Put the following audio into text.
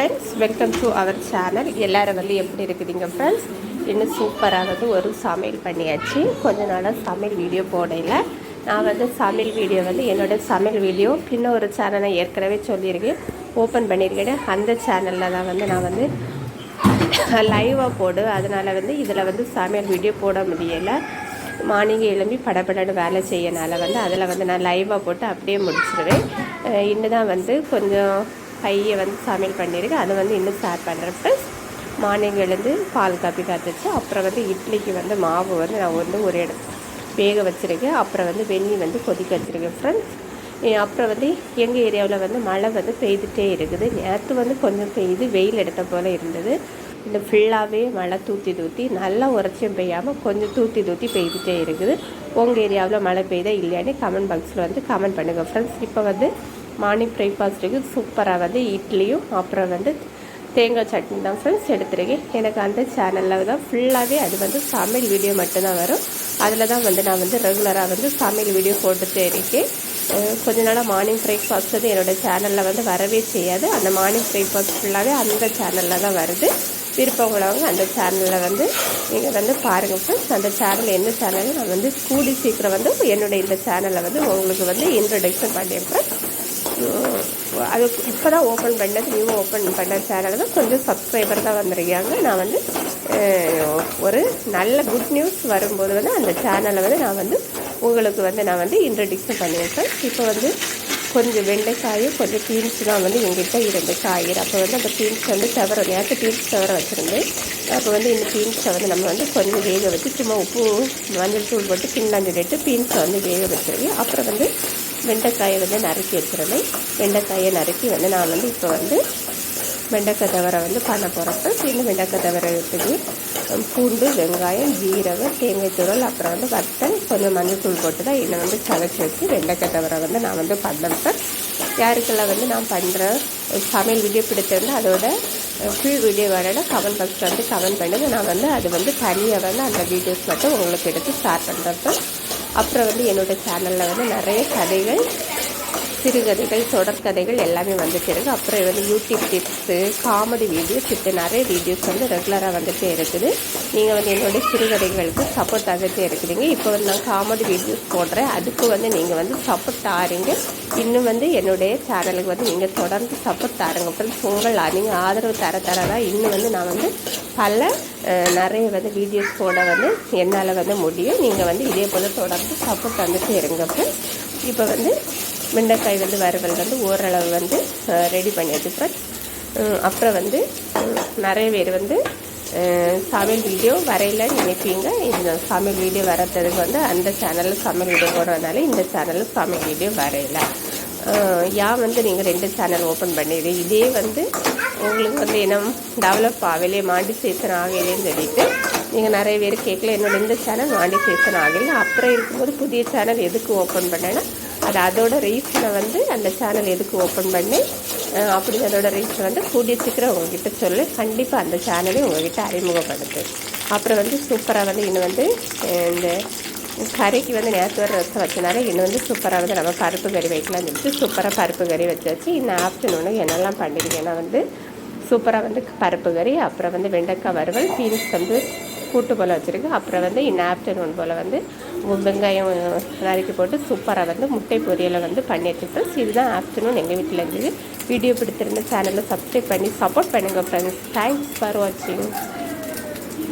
Friends welcome to our channel எல்லோரும் வந்து எப்படி இருக்குதுங்க ஃப்ரெண்ட்ஸ் இன்னும் சூப்பரானது ஒரு சமையல் பண்ணியாச்சு. கொஞ்ச நாளாக சமையல் வீடியோ போடையில் நான் வந்து சமையல் வீடியோ வந்து என்னோட சமையல் வீடியோ இன்னும் ஒரு சேனலை ஏற்கனவே சொல்லியிருக்கேன். ஓப்பன் பண்ணியிருக்கேன். அந்த சேனலில் தான் வந்து நான் வந்து லைவாக போடு. அதனால் வந்து இதில் வந்து சமையல் வீடியோ போட முடியலை. மார்னிங் எழும்பி படப்படன்னு வேலை செய்யனால வந்து அதில் வந்து நான் லைவாக போட்டு அப்படியே முடிச்சிடுவேன் இன்னும் தான் வந்து கொஞ்சம் பையை வந்து சமையல் பண்ணியிருக்கேன் அதை வந்து இன்னும் ஷேர் பண்ணுறேன் ப்ளஸ் மார்னிங் எழுந்து பால் காப்பி காத்துச்சு அப்புறம் வந்து இட்லிக்கு வந்து மாவு வந்து நான் வந்து ஒரு இடம் வேக வச்சுருக்கேன். அப்புறம் வந்து வெந்நி வந்து கொதிக்க வச்சுருக்கேன் ஃப்ரெண்ட்ஸ் அப்புறம் வந்து எங்கள் ஏரியாவில் வந்து மழை வந்து பெய்துட்டே இருக்குது. நேற்று வந்து கொஞ்சம் பெய்து வெயில் எடுத்த போல் இருந்தது. இந்த ஃபுல்லாகவே மழை தூத்தி தூத்தி நல்லா உரைச்சியும் பெய்யாமல் கொஞ்சம் தூத்தி தூத்தி பெய்துட்டே இருக்குது. உங்கள் ஏரியாவில் மழை பெய்தா இல்லையான்னு கமெண்ட் பாக்ஸில் வந்து கமெண்ட் பண்ணுங்கள் ஃப்ரெண்ட்ஸ் இப்போ வந்து மார்னிங் பிரேக்ஃபாஸ்ட்டுக்கு சூப்பராக வந்து இட்லியும் அப்புறம் வந்து தேங்காய் சட்னி தான் ஃப்ரெண்ட்ஸ் எடுத்துருக்கேன். எனக்கு அந்த சேனலில் தான் ஃபுல்லாகவே அது வந்து சமையல் வீடியோ மட்டும்தான் வரும். அதில் தான் வந்து நான் வந்து ரெகுலராக வந்து சமையல் வீடியோ போட்டுட்டே இருக்கேன். கொஞ்ச நாளாக மார்னிங் பிரேக்ஃபாஸ்ட் வந்து என்னோடய சேனலில் வந்து வரவே செய்யாது. அந்த மார்னிங் பிரேக்ஃபாஸ்ட் ஃபுல்லாகவே அந்த சேனலில் தான் வருது. விருப்பம் உள்ளவங்க அந்த சேனலில் வந்து நீங்கள் வந்து பாருங்கள் ஃப்ரெண்ட்ஸ் அந்த சேனல் என்ன சேனல் நான் வந்து கூடி சீக்கிரம் வந்து என்னுடைய இந்த சேனலை வந்து உங்களுக்கு வந்து இன்ட்ரடக்ஷன் பண்ணியிருப்பேன் அது இப்போ தான் ஓப்பன் பண்ணது நியூ ஓப்பன் பண்ண சேனல் தான் கொஞ்சம் சப்ஸ்கிரைபர் தான் வந்திருக்காங்க. நான் வந்து ஒரு நல்ல குட் நியூஸ் வரும்போது வந்து அந்த சேனலை வந்து நான் வந்து உங்களுக்கு வந்து நான் வந்து இன்ட்ரடியூஷன் பண்ணியிருக்கேன். இப்போ வந்து கொஞ்சம் வெண்டைக்காயும் கொஞ்சம் பீன்ஸ் தான் வந்து எங்கிட்ட இருந்து காய்கறி. அப்போ வந்து அந்த பீன்ஸ் வந்து தவிர நேரத்து பீன்ஸ் தவிர வச்சுருந்தேன். அப்போ வந்து இந்த பீன்ஸை வந்து நம்ம வந்து கொஞ்சம் வேக வச்சு சும்மா உப்பு மஞ்சள் தூள் போட்டு கிண்ணாஞ்சிட்டு பீன்ஸை வந்து வேக வச்சுருவேன் அப்புறம் வந்து வெண்டைக்காயை வந்து நறுக்கி வச்சுருந்தேன். வெண்டைக்காயை நறுக்கி வந்து நான் வந்து இப்போ வந்து வெண்டைக்காய் தவிர வந்து பண்ண போகிறப்ப சின்ன வெண்டைக்காய் தவறை எடுத்துக்கு பூண்டு வெங்காயம் ஜீரகம் தேங்காய் துருவல் அப்புறம் வந்து வத்தல் கொஞ்சம் மஞ்சள் தூள் போட்டு தான் என்னை வந்து சதைச்சி வச்சு வெண்டைக்காய் தவிர வந்து நான் வந்து பண்ணேன் யாருக்கெல்லாம் வந்து நான் பண்ணுற சமையல் வீடியோ பிடிச்சிருந்தா அதோட ஃபுல் வீடியோ வரல கமெண்ட் பாக்ஸில் வந்து கமெண்ட் பண்ணுங்க. நான் வந்து அது வந்து தனியாக வந்து அந்த வீடியோஸ் மட்டும் உங்களுக்கு எடுத்து ஷேர் சார் அப்புறம் வந்து என்னோட சேனலில் வந்து நிறைய கதைகள் சிறுகதைகள் தொடர்கதைகள் எல்லாமே வந்துட்டு இருக்குது அப்புறம் வந்து யூடியூப் டிப்ஸு காமெடி வீடியோஸ் இப்படி நிறைய வீடியோஸ் வந்து ரெகுலராக வந்துகிட்டே இருக்குது. நீங்கள் வந்து என்னுடைய சிறுகதைகளுக்கு சப்போர்ட் ஆகிட்டே இருக்குதுங்க இப்போ வந்து நான் காமெடி வீடியோஸ் போடுறேன். அதுக்கு வந்து நீங்கள் வந்து சப்போர்ட் ஆறீங்க இன்னும் வந்து என்னுடைய சேனலுக்கு வந்து நீங்கள் தொடர்ந்து சப்போர்ட் தாருங்க. ஃப்ரெண்ட்ஸ் உங்கள் நீங்கள் ஆதரவு தர தர தான் இன்னும் வந்து நான் வந்து பல நிறைய வந்து வீடியோஸ் போட வந்து என்னால் வந்து முடியும். நீங்கள் வந்து இதே போல் தொடர்ந்து சப்போர்ட் வந்துட்டு இருங்க. இப்போ வந்து வெண்டைக்காய் வந்து வறுவல் வந்து ஓரளவு வந்து ரெடி பண்ணி வச்சுப்பேன் அப்புறம் வந்து நிறைய பேர் வந்து சமையல் வீடியோ வரையில நினைப்பீங்க. இந்த சமையல் வீடியோ வரதுக்கு வந்து அந்த சேனலில் சமையல் வீடியோ போடுறதுனால இந்த சேனலில் சமையல் வீடியோ வரையில. ஏன் வந்து நீங்கள் ரெண்டு சேனல் ஓப்பன் பண்ணிடு. இதே வந்து உங்களுக்கு வந்து என்ன டெவலப் ஆகலையே மாடிசேஷன் ஆகலையேன்னு சொல்லிட்டு நீங்கள் நிறைய பேர் கேட்கல என்னோட இந்த சேனல் மாடிசேஷன் ஆகலை. அப்புறம் இருக்கும்போது புதிய சேனல் எதுக்கு ஓப்பன் பண்ணேன்னா அது அதோட ரீசனை வந்து அந்த சேனல் எதுக்கு ஓப்பன் பண்ணி? அப்படி அதோட ரீசன் வந்து கூடிய சீக்கிரம் உங்ககிட்ட சொல்லி. கண்டிப்பாக அந்த சேனலை உங்ககிட்ட அறிமுகப்படுத்து. அப்புறம் வந்து சூப்பராக வந்து இன்னும் வந்து இந்த கறிக்கு வந்து நேற்று வர ரசம் வச்சனால இன்னும் வந்து சூப்பராக வந்து நம்ம பருப்பு கறி வைக்கலாம்னு சொல்லிட்டு சூப்பராக பருப்பு கறி வச்சாச்சு இன்னும் ஆஃப்டர்நூனு என்னெல்லாம் பண்ணிருக்கேன்னா வந்து சூப்பராக வந்து பருப்பு கறி அப்புறம் வந்து வெண்டைக்காய் வறுவல் பீன்ஸ் வந்து கூட்டு போல் வச்சுருக்கு. அப்புறம் வந்து இன்னும் ஆஃப்டர்நூன் போல் வந்து வெங்காயம் நறுக்கி போட்டு சூப்பராக வந்து முட்டை பொரியலை வந்து பண்ணி வச்சுருக்கோம் இதுதான் ஆஃப்டர்நூன் எங்கள் வீட்டில் இருந்தது. வீடியோ பிடித்திருந்த சேனலை சப்ஸ்கிரைப் பண்ணி சப்போர்ட் பண்ணுங்கள் ஃப்ரெண்ட்ஸ் தேங்க்ஸ் ஃபார் வாட்சிங்